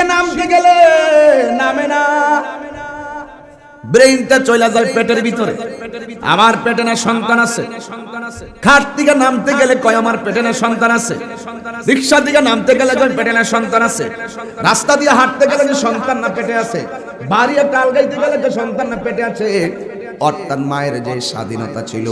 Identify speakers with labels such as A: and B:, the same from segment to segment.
A: সিঁড়িতে নামতে গেলে নামে না। ব্রেইনটা চলে যায় পেটের ভিতরে। আমার পেটে না সন্তান আছে। খাট থেকে নামতে গেলে কয় আমার পেটে না সন্তান আছে? রিক্সা থেকে নামতে গেলে কয় পেটে না সন্তান আছে? রাস্তা দিয়ে হাঁটতে গেলে যে সন্তান না পেটে আছে? বাড়ি একটা আলগাইতে গেলে যে সন্তান না পেটে আছে? অর্থাৎ মায়ের যে স্বাধীনতা ছিল,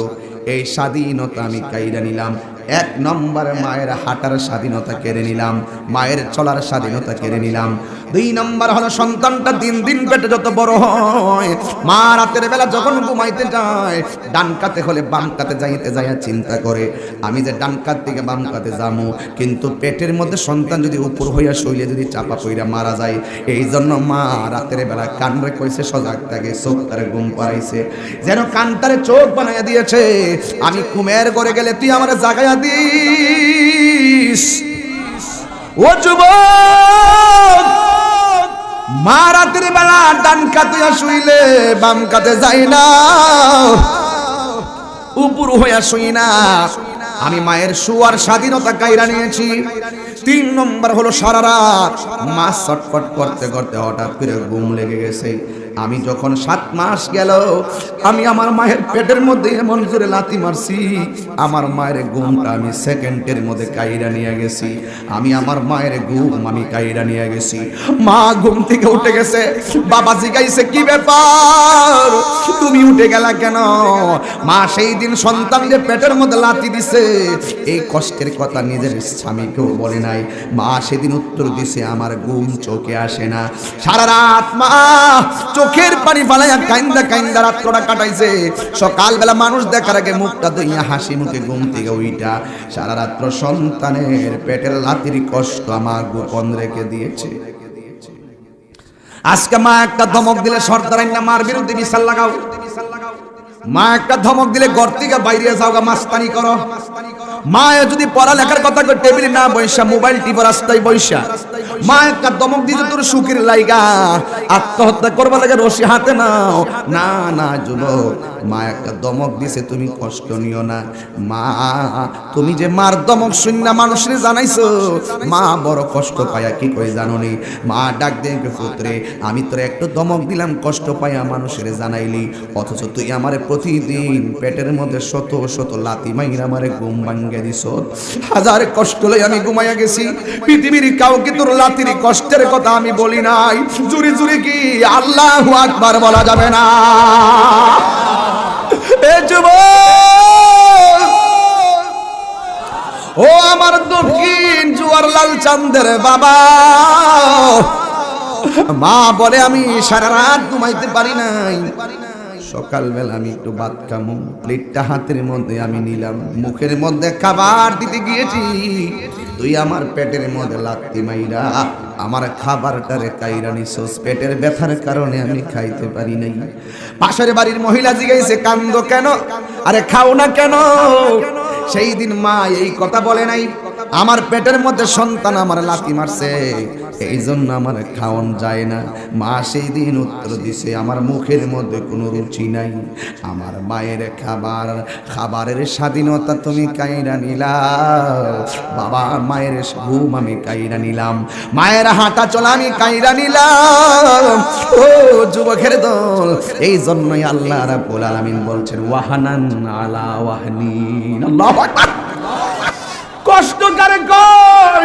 A: এই স্বাধীনতা আমি কাইরা নিলাম। এক নম্বরে মায়ের হাঁটার স্বাধীনতা কেড়ে নিলাম মায়ের চলার স্বাধীনতা কেড়ে নিলাম। দুই নম্বর হলো সন্তানটা দিন দিন পেটে যত বড় হয়, মা রাতের বেলা যখন ঘুমাইতে যায়, ডান কাতে হলে বাম কাতে যাইতে যাইয়া চিন্তা করে, আমি যে ডান কাত থেকে বাম কাতে যাব, কিন্তু পেটের মধ্যে সন্তান যদি উপর হইয়া শৈলে যদি চাপা পইরা মারা যায়, এই জন্য মা রাতের বেলা কানরে কইছে, সজাগ থাকে, চোখ তারে ঘুম পাড়াইছে। যেন কানটারে চোখ বানাইয়া দিয়েছে, আমি কুমের করে গেলে তুই আমার জাগাইয়া দিস। ও যুবক! মা রাতের বেলা ডান কাতে শুইলে বাম কাতে যাই না। উপর হইয়া শুই না। আমি মায়ের শুয়ার স্বাধীনতা কাইরা নিয়েছি। তিন নম্বর হলো সারা রাত মা ছটফট করতে করতে হঠাৎ করে ঘুম লেগে গেছে। আমি যখন সাত মাস গেল, আমি আমার মায়ের পেটের মধ্যে এমন করে লাথি মারছি, আমার মায়ের ঘুমটা আমি সেকেন্ডের মধ্যে কাইরা নিয়ে গেছি। আমি আমার মায়ের ঘুম আমি কাইরা নিয়ে গেছি। মা ঘুম থেকে উঠে গেছে বাবা জিগাইছে কি ব্যাপার? তুমি উঠে গেলা কেন? মা সেই দিন সন্তানদের পেটের মধ্যে লাথি দিছে। এই কষ্টের কথা নিজের স্বামীকেও বলে নাই। মা সেদিন উত্তর দিছে, আমার ঘুম চোখে আসে না। সারা রাত মা চোখের পানি ফালাইয়া কাইন্দা কাইন্দা রাত্রটা কাটাইছে। সকালবেলা মানুষ দেখার আগে মুখটা দইয়া হাসি মুখে ঘুম থেকে ওইটা সারা রাত্র সন্তানের পেটের লাতির কষ্ট আমার গোপন রেখে দিয়েছে। আজকে মা একটা ধমক দিলে, সর্দার মার বিরুদ্ধে বিশাল লাগাও। মা, একটা ধমক দিলে ঘর থেকে বাইরে যাও গা, মাস্তানি করো। মা যদি পড়ালেখার কথা কই টেবিলে না বৈশা মোবাইল টিপা রাস্তায় বৈশা মা, একটা ধমক দিতে তোর সুখের লাইগা, আত্মহত্যা করবা লাগে রশি হাতে নাও। না না, যুবক, মা, একটা দমক দিছে, তুমি কষ্ট নিও না। মা, তুমি যে মার দমক শূন্য মানুষের জানাইছো, মা, বড় কষ্ট পায়া কি কই জানোনি? মা, ডাক দিয়ে পুত্রে আমি তোর একটু দমক দিলাম, কষ্ট পায়া মানুষের জানাইলি, অথচ তুই আমারে প্রতিদিন পেটের মধ্যে শত শত লাতি মাইরা আমারে ঘুম ভাঙ্গে দিছ হাজার কষ্ট লই আমি ঘুমাইয়া গেছি। পৃথিবীর কাউকে তোর লাতির কষ্টের কথা আমি বলি নাই। জুরি জুরি কি আল্লাহ আকবার বলা যাবে না? এ যুবক! ও আমার দক্ষিণ জুয়ার লাল চান্দের বাবা! মা বলে, আমি সারা রাত ঘুমাইতে পারি নাই। সকালবেলা আমি একটু ভাত খামো। প্লেটটা হাতের মধ্যে আমি নিলাম। মুখের মধ্যে খাবার দিতে গিয়েছি। তুই আমার পেটের মধ্যে লাত্তি মাইরা, আমার খাবারটারে কাইরা নিছোস। পেটের ব্যথার কারণে আমি খাইতে পারি নাই। পাশের বাড়ির মহিলা জিগাইছে কান্দ কেন? আরে খাও না কেন? সেই দিন মা এই কথা বলে নাই। আমার পেটের মধ্যে সন্তান আমার লাথি মারছে। এই জন্য আমার খাওয়ান যায় না। মা সেই দিন উত্তর দিছে, আমার মুখের মধ্যে কোনো রুচি নাই। আমার মায়ের খাবার, খাবারের স্বাধীনতা তুমি কাইরা নিলা। বাবা, মায়ের ঘুম আমি কাইরা নিলাম। মায়ের হাঁটা চলা আমি কাইরা নিলাম। ও যুবকের দল এই জন্যই আল্লাহ রাব্বুল আলামিন বলছেন, ওয়াহানান আলা ওয়াহনিন। আল্লাহু আকবার। কষ্ট কারে কর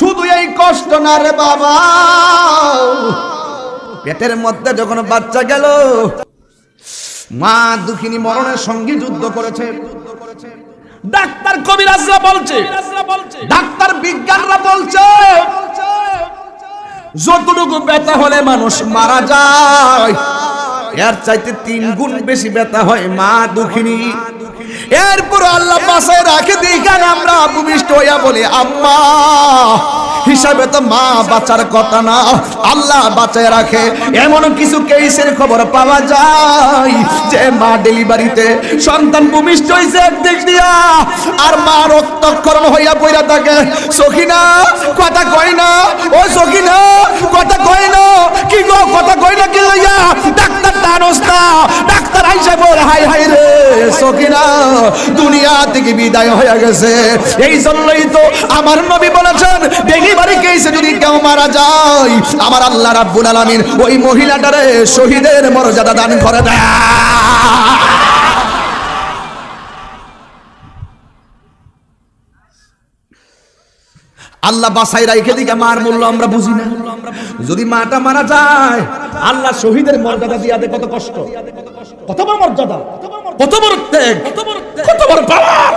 A: শুধু এই কষ্ট না রে বাবা। পেটের মধ্যে যখন বাচ্চা গেল, মা দুঃখিনী মরণের সঙ্গে যুদ্ধ করেছে। ডাক্তার কবিরাজরা বলছে, ডাক্তার বিজ্ঞানরা বলছে, যতটুকু ব্যথা হলে মানুষ মারা যায়, এর চাইতে তিন গুণ বেশি ব্যথা হয় মা দুঃখিনী। এরপর আল্লাহ বাসায় রাখে দেখান আমরা ভূমিষ্ঠ হইয়া বলি আম্মা। হিসাবে তো মা বাঁচার কথা না, আল্লাহ বাঁচায় রাখে। এমন কিছু কেসের খবর পাওয়া যায় যে মা ডেলিভারিতে সন্তান ভূমিষ্ঠ হয়েছে একদিক দিয়া, আর মা রক্তক্ষরণ হইয়া পড়া থাকে। সখিনা, কথা কয় না। ও সখিনা, কথা কয় না। কি গো, কথা কয় না কি লইয়া? ডাক্তার টানস ডাক্তার আইসা বল হাই হাই রে সখিনা, দুনিয়া থেকে বিদায় হয়ে গেছে। এই জন্যই তো আমার নবী বলেছেন ডেলিভারি যদি কেউ মারা যায়? আমার আল্লাহ রাব্বুল আলামিন ওই মহিলাটারে শহীদের মর্যাদা দান করে আল্লাহ বাসাই রাইখে দিকে মার মূল্য আমরা বুঝি না। যদি মাটা মারা যায়, আল্লাহ শহীদের মর্যাদা দিয়া কত কষ্ট। কত মর্যাদা। কত বড় ত্যাগ কত বড় পাওয়ার।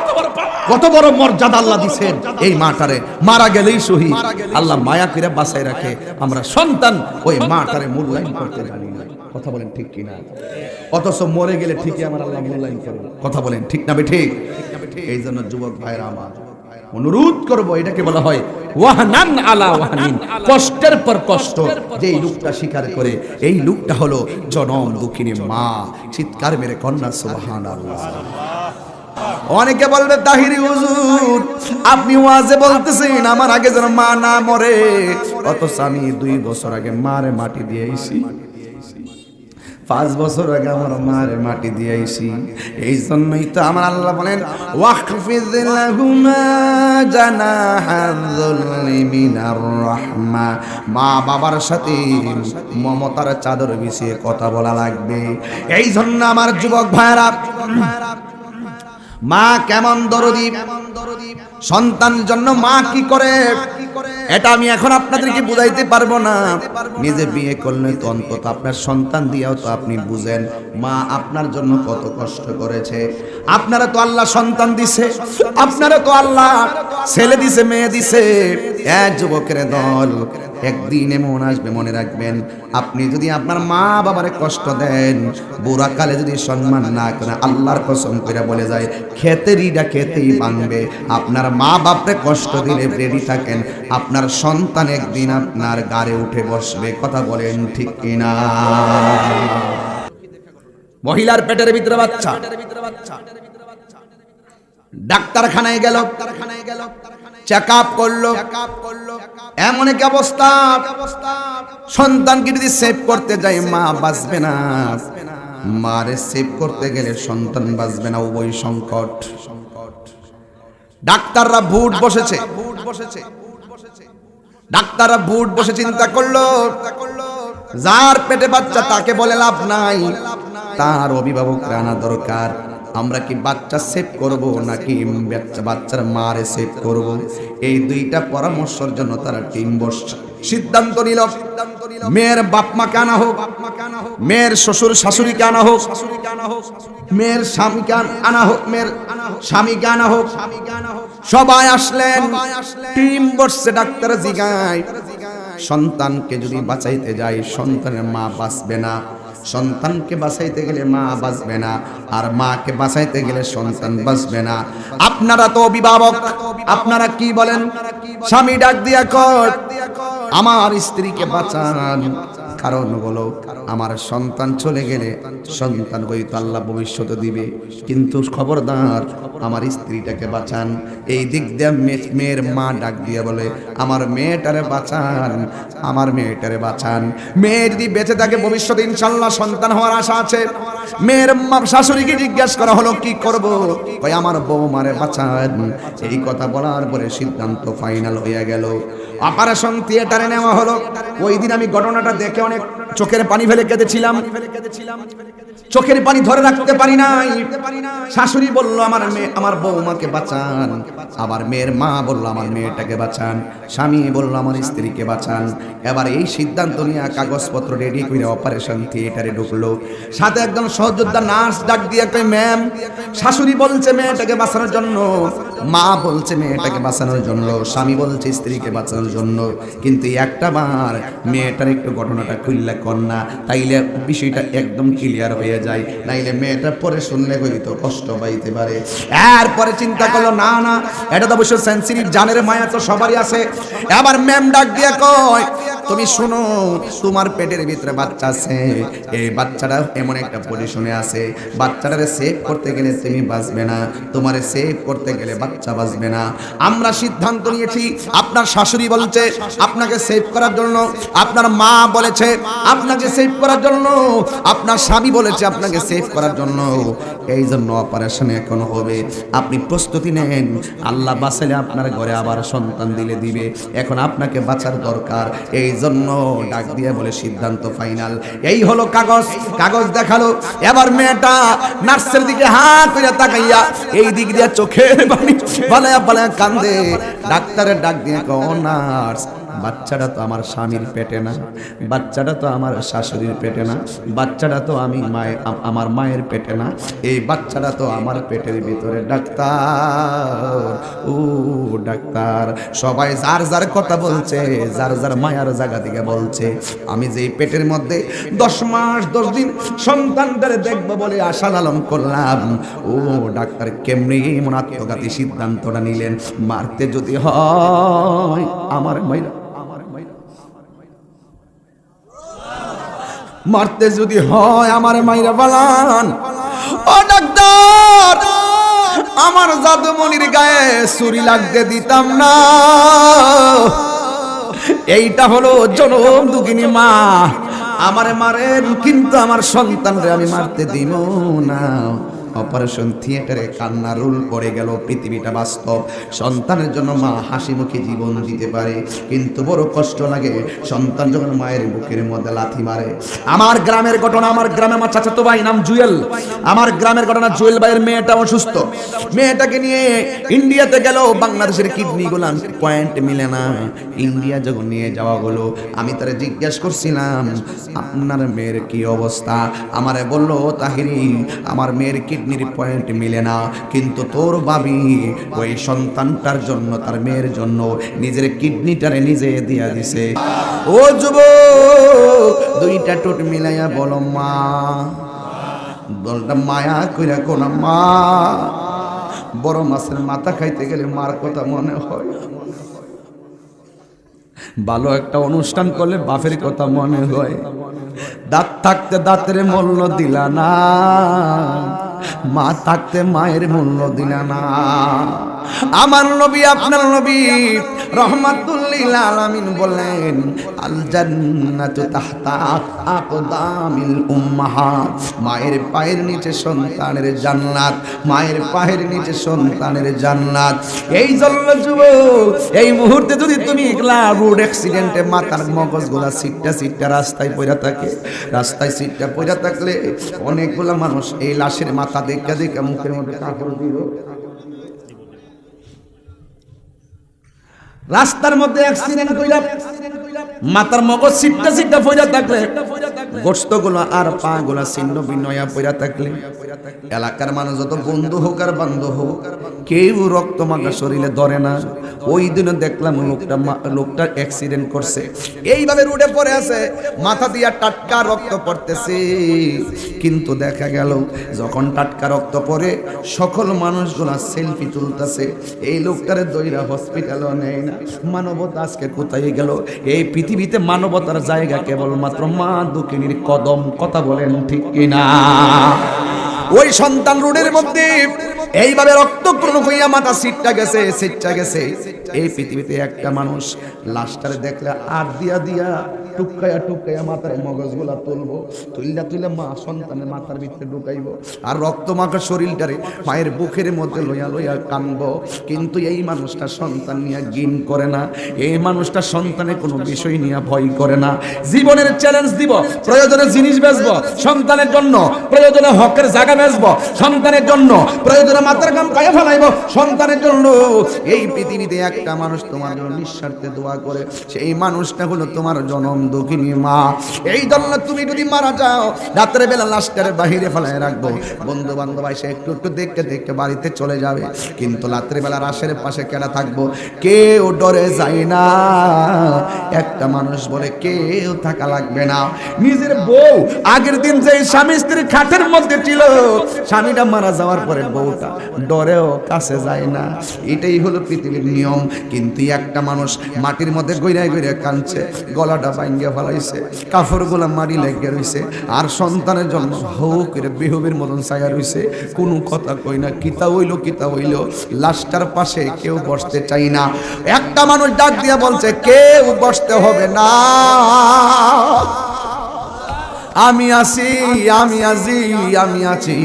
A: কত বড় মর্যাদা আল্লাহ দিছেন এই মাটারে। মারা গেলেই শহীদ। আল্লাহ মায়া করে বাসায় রাখে। আমরা সন্তান ওই মাটারে মূল্যায়ন করতে জানি না। কথা বলেন ঠিক কিনা? অথচ মরে গেলে ঠিকই আমার আল্লাহ মূল্যায়ন করবে। কথা বলেন ঠিক না বে ঠিক? এই জন্য যুবক ভাইরা আমার অনুরোধ করব, এটাকে বলা হয় ওয়াহনান আলা ওয়াহনিন, কষ্টের পর কষ্ট। যে এই লোকটা স্বীকার করে, এই লোকটা হলো জনম দুঃখিনী মা, চিৎকার মেরে কন্যা, সুবহানাল্লাহ। অনেকে বলবে, তাহিরি হুজুর, আপনি ওয়াজে বলতেছেন, আমার আগে যেন মা না মরে। অথচ আমি দুই বছর আগে মারে মাটি দিয়ে আইছি পাঁচ বছর আগে আমার মারে মাটি দিয়ে আইছি। এই জন্যই তো আমার আল্লাহ বলেন মা বাবার সাথে মমতার চাদর বিছিয়ে কথা বলা লাগবে। এই জন্য আমার যুবক ভাইরা মা কেমন দরদি? সন্তান জন্য মা কি করে এটা আমি এখন আপনাদেরকে বুঝাইতে পারব না। নিজে বিয়ে করলে তো অন্তত আপনার সন্তান দিয়েও তো আপনি বুঝেন। মা আপনার জন্য কত কষ্ট করেছে। আপনারা তো আল্লাহ সন্তান দিছে। আপনারা তো আল্লাহ ছেলে দিছে, মেয়ে দিছে। এক যুবকের দল, একদিন এমন আসবে, মনে রাখবেন, আপনি যদি আপনার মা বাবারে কষ্ট দেন বুড়া কালে যদি সম্মান না করেন, আল্লাহর কসম করে বলে যায় খেতেরিটা খেতেই ভাঙবে আপনার মা বাপরে কষ্ট দিলে রেডি থাকেন, আপনার সন্তান একদিন আপনার গাড়ে উঠে বসবে, কথা বলেন ঠিক কিনা? মহিলার পেটের ভিতরে বাচ্চা। ডাক্তারখানায় গেল ডাক্তারখানায় গেল। চেক করল। এমন এক অবস্থা। সন্তানকে যদি সেভ করতে মা বাঁচবে না। মারে সেভ করতে গেলে সন্তান বাঁচবে না সংকট। ডাক্তাররা ভুট বসেছে। ডাক্তাররা ভুট বসে চিন্তা করল। যার পেটে বাচ্চা, তাকে বলে লাভ নাই। তার অভিভাবকরা আনা দরকার। আমরা কি বাচ্চা সেভ করব নাকি বাচ্চার মারে সেভ করব? এই দুইটা পরামর্শের জন্য তারা টিম বসছে। সিদ্ধান্ত নিল। মেয়ের বাপ মাকে আনা হোক? মেয়ের শ্বশুর শাশুড়িকে আনা হোক? মেয়ের স্বামী স্বামীকে আনা হোক? মেয়ের স্বামীকে আনা হোক? সবাই আসলেন। টিম বসছে ডাক্তার জিগায়। সন্তানকে যদি বাঁচাইতে যায়, সন্তানের মা বাঁচবে না। সন্তানকে বাঁচাইতে গেলে মা বাঁচবে না, আর মাকে বাঁচাইতে গেলে সন্তান বাঁচবে না। আপনারা তো অভিভাবক, আপনারা কি বলেন? স্বামী ডাক দিয়া কর আমার স্ত্রীকে বাঁচান। কারণ হলো আমার সন্তান চলে গেলে সন্তান হয়তো আল্লাহ ভবিষ্যতে দিবে। কিন্তু খবরদার, আমার স্ত্রীটাকে বাঁচান। এই দিক দিয়ে মেয়ের মা ডাক দিয়ে বলে, আমার মেয়েটারে বাঁচান, আমার মেয়েটারে বাঁচান। মেয়ে যদি বেঁচে থাকে, ভবিষ্যতে ইনশাল্লাহ সন্তান হওয়ার আশা আছে। মেয়ের মা শাশুড়িকে জিজ্ঞাসা করা হলো, কি করব? ওই আমার বউ বৌমারে বাঁচান। এই কথা বলার পরে সিদ্ধান্ত ফাইনাল হয়ে গেল। অপারেশন থিয়েটারে নেওয়া হলো। ওই দিন আমি ঘটনাটা দেখে অনেক চোখের পানি ফেলে কেঁদেছিলাম। চোখের পানি ধরে রাখতে পারি নাই। শাশুড়ি বলল, আমার মেয়ে, আমার বৌমাকে বাঁচান। আবার মেয়ের মা বলল, আমার মেয়েটাকে বাঁচান। স্বামী বলল, আমার স্ত্রীকে বাঁচান। এবার এই সিদ্ধান্ত নিয়ে কাগজপত্র রেডি করে অপারেশন থিয়েটারে ঢুকলো। সাথে একজন সহযোদ্ধা নার্স ডাক দিয়ে কই ম্যাম শাশুড়ি বলছে মেয়েটাকে বাঁচানোর জন্য। মা বলছে, মেয়েটাকে বাঁচানোর জন্য। স্বামী বলছে, স্ত্রীকে বাঁচানোর জন্য। কিন্তু একটা বার মেয়েটার একটু ঘটনাটা খুললে কন্যা, তাইলে বিষয়টা একদম ক্লিয়ার হয়ে যায়। নাইলে মেয়েটা পরে শুনলে হয়তো কষ্ট পাইতে পারে। এরপরে চিন্তা করল, না না, এটা তো অবশ্য সেন্সিটিভ জানের মায়া তো সবারই আছে। আবার ম্যাম ডাক দিয়ে কয়, তুমি শুনো, তোমার পেটের ভিতরে বাচ্চা আছে। এই বাচ্চাটা এমন একটা পজিশনে আছে। বাচ্চাটারে সেভ করতে গেলে তুমি বাঁচবে না। তোমার সেভ করতে গেলে বাচ্চা বাঁচবে না। আমরা সিদ্ধান্ত নিয়েছি, আপনার শাশুড়ি বলছে, আপনাকে সেভ করার জন্য আপনার মা বলেছে আপনাকে সেভ করার জন্য। আপনার স্বামী বলেছে আপনাকে সেভ করার জন্য। এই জন্য অপারেশন এখন হবে। আপনি প্রস্তুতি নেন। আল্লাহ বাঁচালে আপনার ঘরে আবার সন্তান দিলে দিবে। এখন আপনাকে বাঁচার দরকার। এই জন্য ডাক দিয়ে বলে সিদ্ধান্ত ফাইনাল এই হলো কাগজ। কাগজ দেখাল। এবার মেয়েটা নার্সের দিকে হাত করে তাকাইয়া এই দিক দিয়ে চোখের পানি বালায়া বালায়া কান্দে। ডাক্তারের ডাক দিয়ে কো নার্স বাচ্চাটা তো আমার স্বামীর পেটে না, বাচ্চাটা তো আমার শাশুড়ির পেটে না, বাচ্চাটা তো আমি মায়ের আমার মায়ের পেটে না, এই বাচ্চাটা তো আমার পেটের ভিতরে ডাক্তার, ও ডাক্তার। সবাই যার যার কথা বলছে, যার যার মায়ার জায়গা থেকে বলছে। আমি যেই পেটের মধ্যে দশ মাস, দশ দিন সন্তানদের দেখব বলে আশা লালন করলাম, ও ডাক্তার কেমনি এমন আত্মঘাতী সিদ্ধান্তটা নিলেন? মারতে যদি হয়, আমার মাইরা মারতে যদি হয় আমার মাইরা বলান। ও ডাক্তার, আমার জাদুমণির গায়ে ছুরি লাগতে দিতাম না। এইটা হলো জনম দুগিনী মা। আমারে মারেন, কিন্তু আমার সন্তানরে আমি মারতে দিব না। অপারেশন থিয়েটারে কান্না রুল পড়ে গেল, পৃথিবীটা বাস্তব। সন্তানের জন্য মা হাসি মুখে জীবন দিতে পারে, কিন্তু বড় কষ্ট লাগে সন্তান যখন মায়ের বুকের মধ্যে লাথি মারে। আমার গ্রামের ঘটনা, আমার গ্রামে আমার চাচাতো ভাই নাম জুয়েল। আমার গ্রামের ঘটনা, জুয়েল ভাইয়ের মেয়েটা অসুস্থ। মেয়েটাকে নিয়ে ইন্ডিয়াতে গেল, বাংলাদেশের কিডনি গুলো পয়েন্ট মিলে না। ইন্ডিয়া যখন নিয়ে যাওয়া হলো, আমি তারে জিজ্ঞেস করছিলাম, আপনার মেয়ের কি অবস্থা? আমারে বলল, তাহিরি, আমার মেয়ের কিডনির পয়েন্ট মিলে না। কিন্তু তোর বাবি ওই সন্তানটার জন্য, তার মেয়ের জন্য নিজের কিডনিটারে নিজে দিয়া দিছে। ও যুব দুইটা টোট মিলাইয়া বলো মা। দলটা মায়া কইরা কোন মা। বড় মাছের মাথা খাইতে গেলে মার কথা মনে হয়। ভালো একটা অনুষ্ঠান করলে বাপের কথা মনে হয়। দাঁত থাকতে দাঁতের মূল্য দিলা না। মা থাকতে মায়ের মূল্য দিলা না। আমার নবী, আপনার নবী রহমাতুল্লিল আলামিন বলেন আল জান্নাতু তাহতা আকদামিল উম্মাহাত মায়ের পায়ের নিচে সন্তানের জান্নাত, মায়ের পায়ের নিচে সন্তানের জান্নাত। এই জন্য যুবক, এই মুহূর্তে যদি তুমি একলা রোড অ্যাক্সিডেন্টে মাথার মগজগুলা সিটটা সিটটা রাস্তায় পড়ে থাকে, রাস্তায় সিটটা পড়ে থাকলে অনেকগুলা মানুষ এই লাশের মাথা দেখা দেখা মুখের মধ্যে কাপড় দিল। রাস্তার মধ্যে অ্যাক্সিডেন্ট কইরা মাথার মগজ সিটটা সিটটা পয়রা থাকলে। গোস্তগুলো আর পা গুলা ছিন্ন বিনয়া পয়রা থাকলে, এলাকার মানুষ যত বন্ধু হোক আর বান্ধব হোক, কেউ রক্ত মাখা শরীরে ধরে না। ওই দিনে দেখলাম লোকটা লোকটা অ্যাক্সিডেন্ট করছে। এইভাবে রোডে পড়ে আছে, মাথা দিয়া টাটকা রক্ত পড়তেছে। কিন্তু দেখা গেল, যখন টাটকা রক্ত পড়ে, সকল মানুষগুলা সেলফি তুলতেছে। এই লোকটারে দইরা হসপিটালও নেয় না। মানবতা আজকে কোথায় গেল? এই পৃথিবীতে মানবতার জায়গা কেবলমাত্র মা দুকিনীর কদম কথা বলেন ঠিক কিনা? ওই সন্তান রোডের মধ্যে এইভাবে রক্তপূর্ণ হইয়া মাথা সিটটা গেছে সিটটা গেছে। এই পৃথিবীতে একটা মানুষ লাশটারে দেখলে আর দিয়া দিয়া টুকাইয়া টুকাইয়া মাথার মগজগুলা তুলবো তুললা তুলে মা সন্তানের মাথার ভিতরে ঢুকাইবো। আর রক্ত শরীরটারে মায়ের বুকের মধ্যে লইয়া লইয়া কিন্তু এই মানুষটা সন্তান নিয়ে গিন করে না। এই মানুষটা সন্তানের কোনো বিষয় নিয়ে ভয় করে না। জীবনের চ্যালেঞ্জ দিব, প্রয়োজনে জিনিস বেচবো, সন্তানের জন্য। প্রয়োজনে হকের জায়গা বেচবো, সন্তানের জন্য। প্রয়োজনে মাথার কাম কায়ে ফেলাইবো সন্তানের জন্য। এই পৃথিবীতে একটা মানুষ তোমার জন্য নিঃস্বার্থে দোয়া করে, সেই মানুষটা হলো তোমার জনম দুঃখিনী মা। এই জন্য তুমি যদি মারা যাও রাত্রে বেলা লাস্টের বাহিরে ফেলায় রাখব। বন্ধু বান্ধব এসে একটু একটু দেখতে দেখতে বাড়িতে চলে যাবে। কিন্তু রাত্রে বেলা রাশের পাশে কেনা থাকব, কেউ ডরে যায় না। একটা মানুষ বলে, কেউ থাকা লাগবে না। নিজের বউ আগের দিন যে স্বামী স্ত্রীর খাটের মধ্যে ছিল, স্বামীটা মারা যাওয়ার পরে বউটা ডরেও কাছে যায় না। এটাই হলো পৃথিবীর নিয়ম। কিন্তু একটা মানুষ মাটির মধ্যে গইরায় গইরা কাঁদছে, গলাটা ভাঙ্গে ফেলাইছে কাপড়গুলা মারি লেগে রইছে, আর সন্তানের জন্য হৌ করে বেহবের মতন ছায়া রইছে। কোনো কথা কই না, কিতা হইল কিতা হইল। লাশটার পাশে কেউ বসতে চাই না। একটা মানুষ ডাক দিয়া বলছে, কেউ বসতে হবে না। আমি আছি আমি আছি আমি আছি।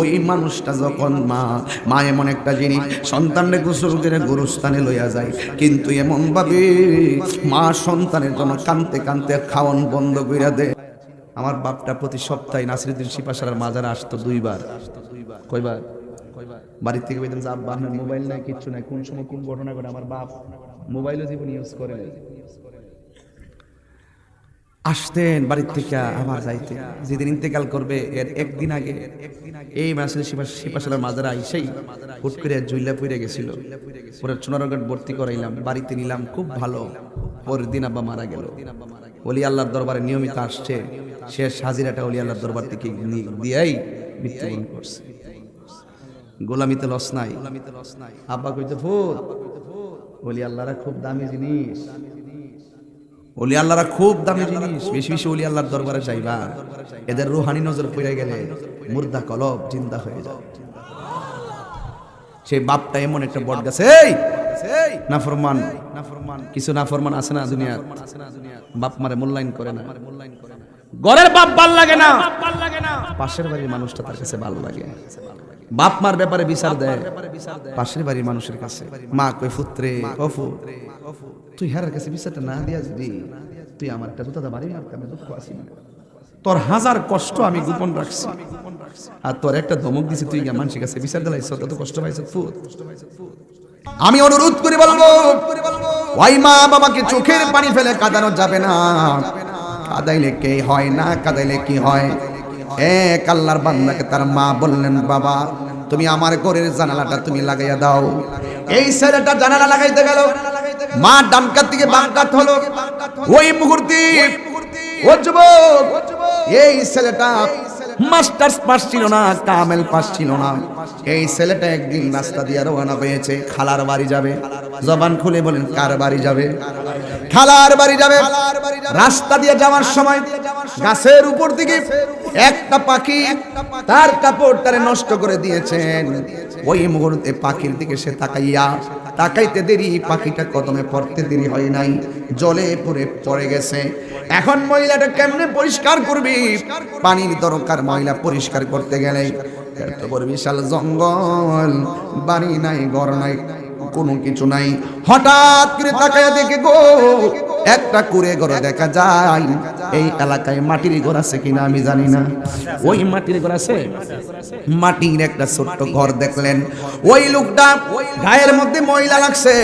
A: ওই মানুষটা যখন মা মা এমন একটা জিনিস, সন্তানরে গোসল করে গুরুস্থানে লইয়া যায়। কিন্তু এমন ভাবে মা সন্তানের জন্য কানতে কানতে খাওয়ান বন্ধ কইরা দেয়। আমার বাপটা প্রতি সপ্তাহে নাসিরুদ্দিন শিপাশালার মাজারে আসতো দুইবার। কয়বার? বাড়ির থেকে বেতন যে, আব্বা মোবাইল নাই, কিচ্ছু নাই, কোন সময় কোন ঘটনা ঘটে? আমার বাপ মোবাইলও জীবন ইউজ করে নাই। আসতেন বাড়ির থেকে আবার যাইতেন। যেদিন ইন্তেকাল করবে, এর একদিন আগে এই মাসে শিপাশালার মাজারা আইসেই হুট করে জুইলা পুড়ে গেছিল। পরে চুনারগড় ভর্তি করাইলাম, বাড়িতে নিলাম, খুব ভালো। পরের দিন আব্বা মারা গেল। অলি আল্লাহর দরবারে নিয়মিত আসছে। শেষ হাজিরাটা অলি আল্লাহর দরবার থেকে দিয়াই মৃত্যুবরণ করছে। গোলামিতে লস নাই। আব্বা কইতে ফুট অলি আল্লাহরা খুব দামি জিনিস। অলি আল্লাহরা খুব দামি জিনিস। বেশি বেশি অলি আল্লাহর দরবারে যাইবা। এদের রুহানি নজর পড়ে গেলে মুর্দা কলব জিন্দা হয়ে যায়। সেই বাপটা এমন একটা বট গাছ। নাফরমান। কিছু নাফরমান আছে না দুনিয়ার? বাপ মারে মূল্যায়ন করে না। ঘরের বাপ ভালো লাগে না। পাশের বাড়ির মানুষটা তার কাছে ভালো লাগে। বাপ মার ব্যাপারে বিচার দেয়। পাশের বাড়ির মানুষের কাছে মা কই পুত্রে অফু তুই হেরার কাছে বিচারটা না দিয়া যদি তুই আমার একটা দুটা বাড়ি মারতে আমি দুঃখ আছি তোর হাজার কষ্ট আমি গোপন রাখছি। আর তোর একটা ধমক দিছি তুই গিয়া মানুষের কাছে বিচার দিলাইছ তত কষ্ট পাইছ ফুট আমি অনুরোধ করে বলব ওই মা বাবাকে চোখের পানি ফেলে কাঁদানো যাবে না। কাদাইলে কে হয় না কাদাইলে কি হয়? এক আল্লাহর বান্দাকে তার মা বললেন, বাবা, তুমি আমার ঘরের জানালাটা তুমি লাগাইয়া দাও। এই ছেলেটা জানালা লাগাইতে গেল। মা ডানকার থেকে বাঁকাত হলো। ওই মুহূর্তে এই ছেলেটা মাস্টার্স পাস ছিল না, কামেল পাস ছিল না। এই ছেলেটা একদিন রাস্তা দিয়ে রওনা হয়েছে খালার বাড়ি যাবে। জবান খুলে বলেন, কার বাড়ি যাবে? খালার বাড়ি যাবে। রাস্তা দিয়ে যাওয়ার সময় গাছের উপর দিকে একটা পাখি তার কাপড়টারে নষ্ট করে দিয়েছেন। ওই মুহূর্তে পাখির দিকে সে তাকাইয়া তাকাইতে দেরি, পাখিটা কদমে পড়তে দেরি হয় নাই, জলে পড়ে পড়ে গেছে। এখন মহিলাটা কেমনে পরিষ্কার করবি? পানির দরকার মহিলা পরিষ্কার করতে গেলে। এত বড় বিশাল জঙ্গল, বাড়ি নাই, ঘর নাই, কোনো কিছু নাই। হঠাৎ করে তাকায় দেখে গো, একটা কুড়ে ঘর দেখা যায়। এই এলাকায় মাটির ঘর আছে কিনা আমি জানি না। ওই মাটির ঘর আছে? মাটির একটা ছোট্ট ঘর দেখলেন। ওই লোকটা গায়ের মধ্যে ময়লা লাগছে।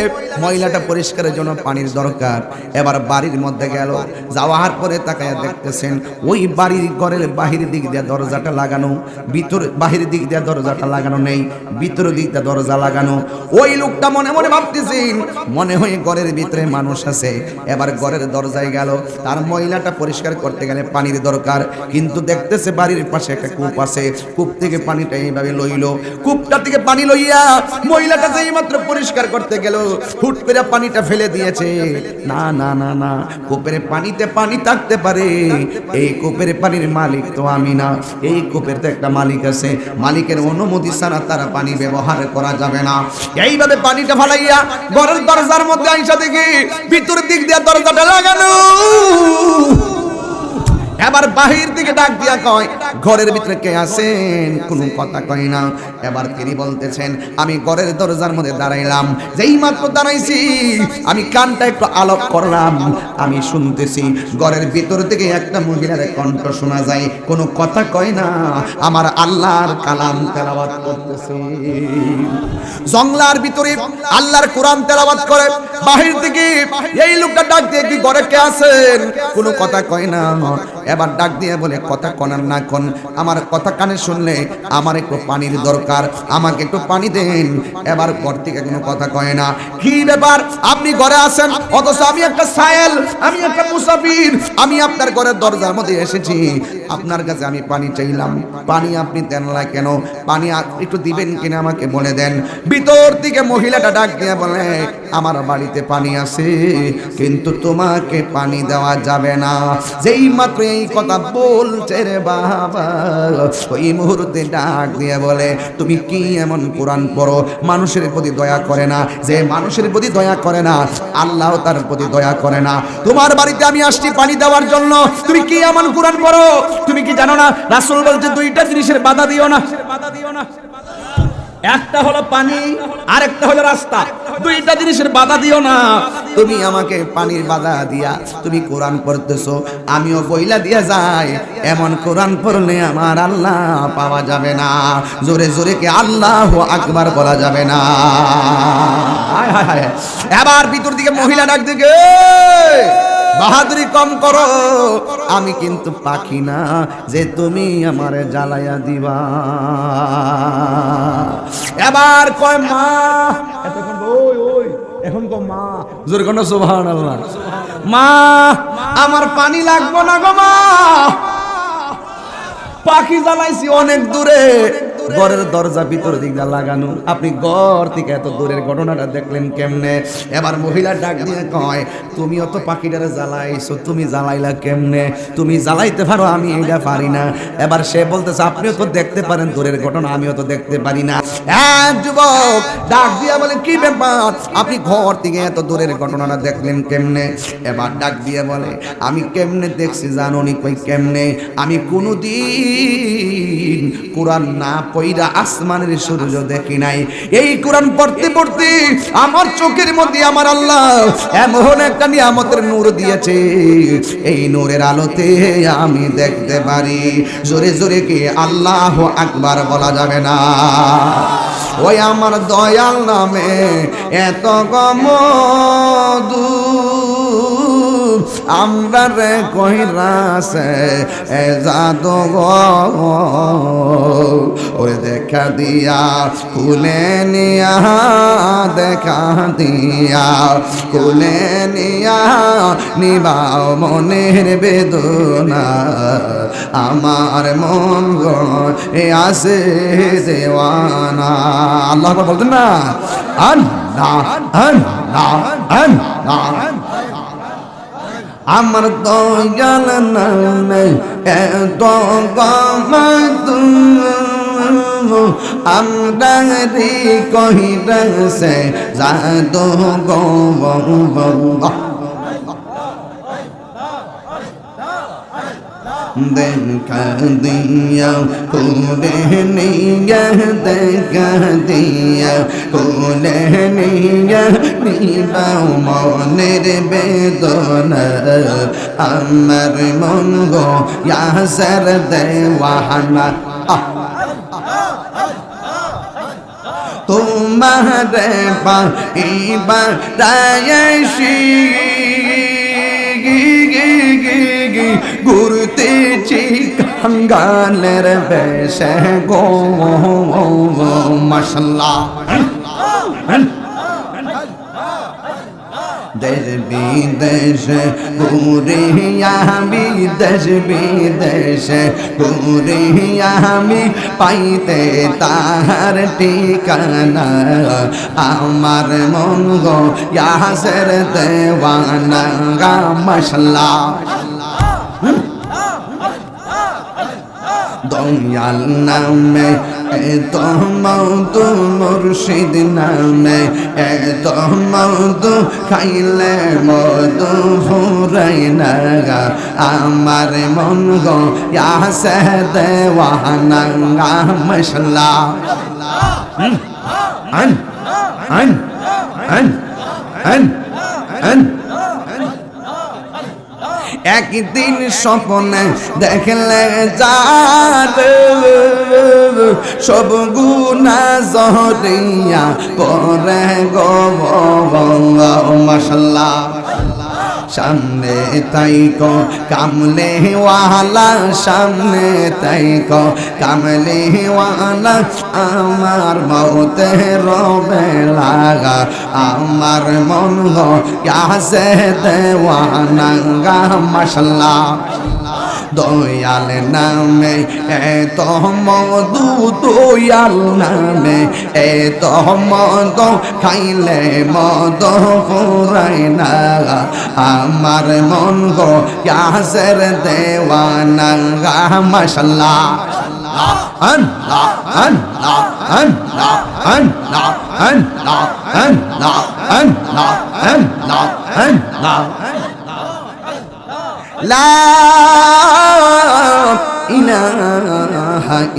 A: ময়লাটা পরিষ্কারের জন্য পানির দরকার। এবার বাড়ির মধ্যে গেল। যাওয়ার পরে তাকায় দেখতেছেন, ওই বাড়ির ঘরের বাহির দিক দিয়ে দরজাটা লাগানো। ভিতর, বাহির দিক দিয়ে দরজাটা লাগানো নেই। ভিতর দিক দিয়ে দরজা লাগানো। ওই লোকটা মনে মনে ভাবতেছেন, মনে হয় ঘরের ভিতরে মানুষ আছে। এবার ঘরের দরজায় গেল। তার ময়লাটা পরিষ্কার করতে গেলে পানির দরকার। কিন্তু দেখতেছে বাড়ির পাশে একটা কূপ আছে। কূপ থেকে পানিটা এইভাবে লইল। কূপটা থেকে পানি লইয়া মহিলাটা যেই মাত্র পরিষ্কার করতে গেল, হুট করে পানিটা ফেলে দিয়েছে। না না না না, কূপের পানিতে পানি থাকতে পারে। এই কূপের পানির মালিক তো আমি না। এই কূপের তো একটা মালিক আছে। মালিকের অনুমতি ছাড়া তারা পানি ব্যবহার করা যাবে না। এইভাবে পানিটা ফালাইয়া ঘরের দরজার মধ্যে আইসা দেখি, ভিতর দিক দিয়ে দরজাটা লাগানো। এবার বাহির দিকে ডাক দিয়া কয়, ঘরের ভিতরে কে আছেন? কোনো কথা কয় না। এবার তিনি বলতেছেন, আমি ঘরের দরজার মধ্যে দাঁড়াইলাম। যেই মাত্র দাঁড়াইছি, আমি কানটা একটু আলোক করলাম। আমি শুনতেছি, ঘরের ভিতর থেকে একটা মহিলার কণ্ঠ শোনা যায়। কোনো কথা কয় না। আমার আল্লাহর কালাম তেলাওয়াত করতেছে। জংলার ভিতরে আল্লাহর কোরআন তেলাওয়াত করে। বাহির থেকে এই লোকটা ডাক দিয়ে কি, ঘরে কে আছেন? কোনো কথা কয় না। এবার ডাক দিয়ে বলে, কথা কনার না কন, আমার কথা কানে শুনলে আমার একটু পানির দরকার, আমাকে একটু পানি দেন। এবার ঘর থেকে কোনো কথা কয় না। কি ব্যাপার? আপনি ঘরে আছেন? অথচ আমি একটা সায়েল, আমি একটা মুসাফির, আমি আপনার ঘরের দরজার মধ্যে এসেছি। আপনার কাছে আমি পানি চাইলাম। পানি আপনি দেন না কেন? পানি একটু দিবেন কিনা আমাকে বলে দেন। ভিতর থেকে মহিলাটা ডাক দিয়ে বলে, আমার বাড়িতে পানি আছে, কিন্তু তোমাকে পানি দেওয়া যাবে না। যেই মাত্র এই কথা বলছে রে বাবা। ওই মুহূর্তে ডাক দিয়ে বলে, তুমি কি এমন কোরআন পড়ো? মানুষের প্রতি দয়া করে না। যে মানুষের প্রতি দয়া করে না, আল্লাহ তার প্রতি দয়া করে না। তোমার বাড়িতে আমি আসছি পানি দেওয়ার জন্য। তুমি কি এমন কোরআন পড়ো? তুমি কি জানো না? রাসুল বলছে, দুইটা জিনিসের বাধা দিও না। বাধা দিও না একটা হলো পানি আর একটা হলো রাস্তা। দুইটা জিনিসের বাধা দিও না। তুমি আমাকে পানির বাধা দিয়া তুমি কোরআন পড়তেছো, আমিও বইলা দিয়া যাই। এমন কোরআন পড়লে আমার আল্লাহ পাওয়া যাবে না। জোরে জোরে কে আল্লাহ আকবার বলা যাবে না। এবার ভিতর দিকে মহিলা ডাক দিকে বাহাদুরি কম করো। আমি কিন্তু পাখি না যে তুমি আমার জ্বালাইয়া দিবা। এবার কয় মা, এতক্ষণ ওই ওই, এখন কো মা। জোর কোন আল্লাহ মা, আমার পানি লাগবো না গো মা। পাখি জ্বালাইছি অনেক দূরে। ঘরের দরজা ভিতর দিক লাগানো। আপনি ঘর থেকে এত দূরের ঘটনাটা দেখলেন কেমনে? এবার মহিলা ডাক দিয়ে কয়, তুমি অত পাখিটারে জ্বালাইছো, তুমি জ্বালাইলা কেমনে? তুমি জ্বালাইতে পারো, আমি এটা পারি না। এবার সে বলতেছে, আপনিও তো দেখতে পারেন, দূরের ঘটনা, আমিও তো দেখতে পারি না। যুবক ডাক দিয়া বলে, কি ব্যাপার? আপনি ঘর থেকে এত দূরের ঘটনাটা দেখলেন কেমনে? এবার ডাক দিয়ে বলে, আমি কেমনে দেখছি জানো নি কই কেমনে? আমি কোনোদিন কোরআন না পইরা আসমানের সূর্য দেখি নাই। এই কোরআন পড়তে পড়তে আমার চোখের মধ্যে আমার আল্লাহ এমন একটা নিয়ামতের নূর দিয়েছে। এই নূরের আলোতে আমি দেখতে পারি, জোরে জোরে কি আল্লাহ আকবার বলা যাবে না। ওই আমার দয়াল নামে এত গম আমরা রে কহিরাসে এ জাদু ওরে দেখা দিয়া কুলে নিয়া, দেখা দিয়া কুলে নিয়া, নিবাও মনের বেদনা। আমার মন এ আসে দেওয়ানা। আল্লাহ বলতেন না? আন্না আন্না আন্না আমার দয়াল নামে এত আমরা রে কহিরসে জাদু গো দেখা দিয়া কুলে নিয়া দেখা দিয়া কুলে নিয়া নিবাও মনের বেদনা আমার মন গো ইয়াসর দেওয়ানা তোমার পাইবা রায়সি ঘুরতেছি কাঙ্গালের বেশে গো মশলা দেশ বিদেশ ঘুরে আমি, দেশ আমি পাইতে তাহার ঠিকানা। আমার মন গো, ইয়াসের দেওয়ানা মশলা দয়াল নামে এত মৌতু মুর্শিদ নামে এত মৌতু খাইলে মধু ফুরাই না আমার মন গো ইয়াসে দেওয়ানা মশলা। আন আন আন আন আন। একদিন স্বপ্নে দেখলে যার সব গুণা জহরিয়া পরে গো মশলা সামনে তাই কো, কামলে ওয়ালা, সামনে তাই কো, কামলে ওয়ালা, আমার মৌতে রবে লাগা, আমার মন গো ইয়াসে দেওয়ানা গা মশলা
B: দয়াল নামে এত মধু দয়াল নামে এত মদ খাইলে মদ ফুরাই না। আমার মন গো ইয়াসের দেওয়ানা, মাশাল্লাহ। আল্লাহ আল্লাহ আল্লাহ আল্লাহ আল্লাহ আল্লাহ আল্লাহ আল্লাহ আল্লাহ لا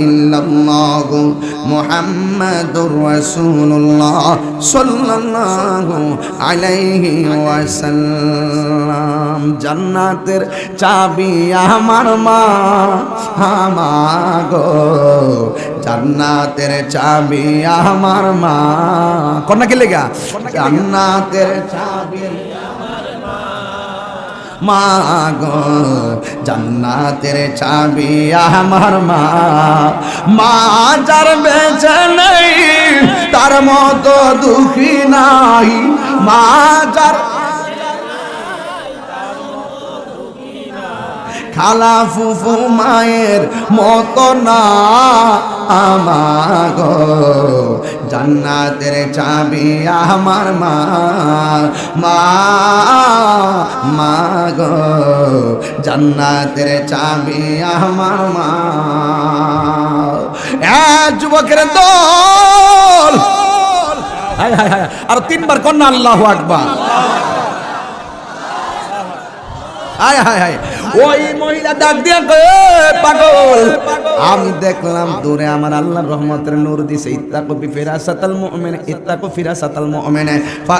B: ইল্লাল্লাহু মুহাম্মাদুর রাসূলুল্লাহ সাল্লাল্লাহু আলাইহি ওয়াসাল্লাম। জান্নাতের চাবি আমার মা, আমাগো। জান্নাতের চাবি আমার মা। কোন কে লেগা? জান্নাতের চাবি মা গো জান্নাতের চাবি আমার মা। মা যার বেঁচে নেই, তার মতো দুঃখী নাই। মা যার খালা ফুফু মায়ের মতো না আমাগো। জান্নাতের চাবি আমার মা মা গো জান্নাতের চাবি আমার মা। যুবকের দল।
A: আর তিনবার কন্যা আল্লাহ আকবার। ওই মহিলা ডাক পাগল,
B: আমি দেখলাম দূরে আমার আল্লাহর রহমতের নূর দিছে ফা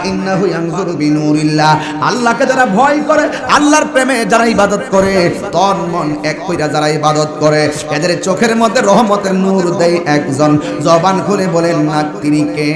A: আল্লাহকে যারা ভয় করে, আল্লাহর প্রেমে যারা ইবাদত করে,
B: তন মন এক কইরা যারা ইবাদত করে, এদের চোখের মধ্যে রহমতের নূর দেয় একজন। জবান খুলে বলেন, না, তিনি কে?